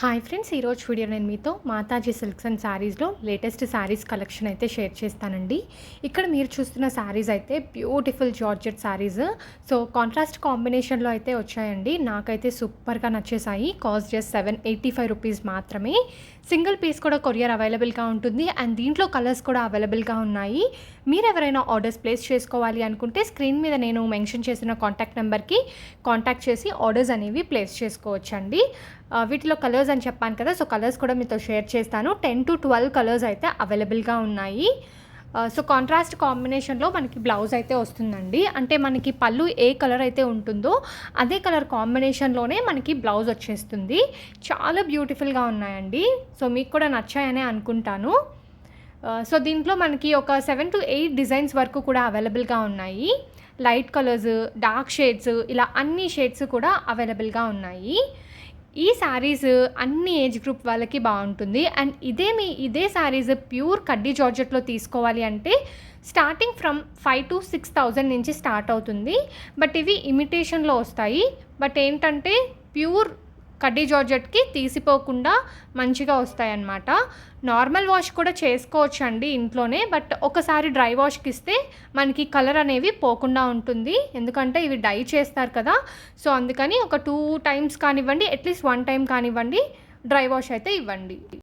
Hi friends ఈరోజు video నేను మీతో మాతాజీ సిల్క్స్ అండ్ శారీస్లో లేటెస్ట్ శారీస్ కలెక్షన్ అయితే షేర్ చేస్తానండి. ఇక్కడ మీరు చూస్తున్న శారీస్ అయితే beautiful georgette sarees so contrast కాంబినేషన్లో అయితే వచ్చాయండి. నాకైతే సూపర్గా నచ్చేసాయి cost just seven eighty five rupees మాత్రమే. సింగిల్ పీస్ కూడా కొరియర్ అవైలబుల్గా ఉంటుంది. అండ్ దీంట్లో కలర్స్ కూడా అవైలబుల్గా ఉన్నాయి. మీరు ఎవరైనా ఆర్డర్స్ ప్లేస్ చేసుకోవాలి అనుకుంటే స్క్రీన్ మీద నేను మెన్షన్ చేసిన కాంటాక్ట్ నెంబర్కి కాంటాక్ట్ చేసి ఆర్డర్స్ అనేవి ప్లేస్ చేసుకోవచ్చండి. Uh, వీటిలో కలర్స్ అని చెప్పాను కదా సో కలర్స్ కూడా మీతో షేర్ చేస్తాను. టెన్ టు ట్వెల్వ్ కలర్స్ అయితే అవైలబుల్గా ఉన్నాయి. సో కాంట్రాస్ట్ కాంబినేషన్లో మనకి బ్లౌజ్ అయితే వస్తుందండి. అంటే మనకి పళ్ళు ఏ కలర్ అయితే ఉంటుందో అదే కలర్ కాంబినేషన్లోనే మనకి బ్లౌజ్ వచ్చేస్తుంది. చాలా బ్యూటిఫుల్గా ఉన్నాయండి. సో మీకు కూడా నచ్చాయనే అనుకుంటాను. Uh, సో దీంట్లో మనకి ఒక సెవెన్ టు ఎయిట్ డిజైన్స్ వరకు కూడా అవైలబుల్గా ఉన్నాయి. లైట్ కలర్స్ డార్క్ షేడ్స్ ఇలా అన్ని షేడ్స్ కూడా అవైలబుల్గా ఉన్నాయి. ఈ శారీస్ అన్ని ఏజ్ గ్రూప్ వాళ్ళకి బాగుంటుంది. అండ్ ఇదే మీ ఇదే శారీస్ ప్యూర్ కడ్డీ జార్జెట్లో తీసుకోవాలి అంటే starting from five to six thousand నుంచి స్టార్ట్ అవుతుంది. బట్ ఇవి ఇమిటేషన్లో వస్తాయి. బట్ ఏంటంటే ప్యూర్ కడ్డీ జార్జెట్కి తీసిపోకుండా మంచిగా వస్తాయన్నమాట. నార్మల్ వాష్ కూడా చేసుకోవచ్చు అండి ఇంట్లోనే బట్ ఒకసారి డ్రై వాష్కి ఇస్తే మనకి కలర్ అనేవి పోకుండా ఉంటుంది. ఎందుకంటే ఇవి డై చేస్తారు కదా. సో అందుకని ఒక టూ టైమ్స్ కానివ్వండి అట్లీస్ట్ వన్ టైం కానివ్వండి డ్రై వాష్ అయితే ఇవ్వండి.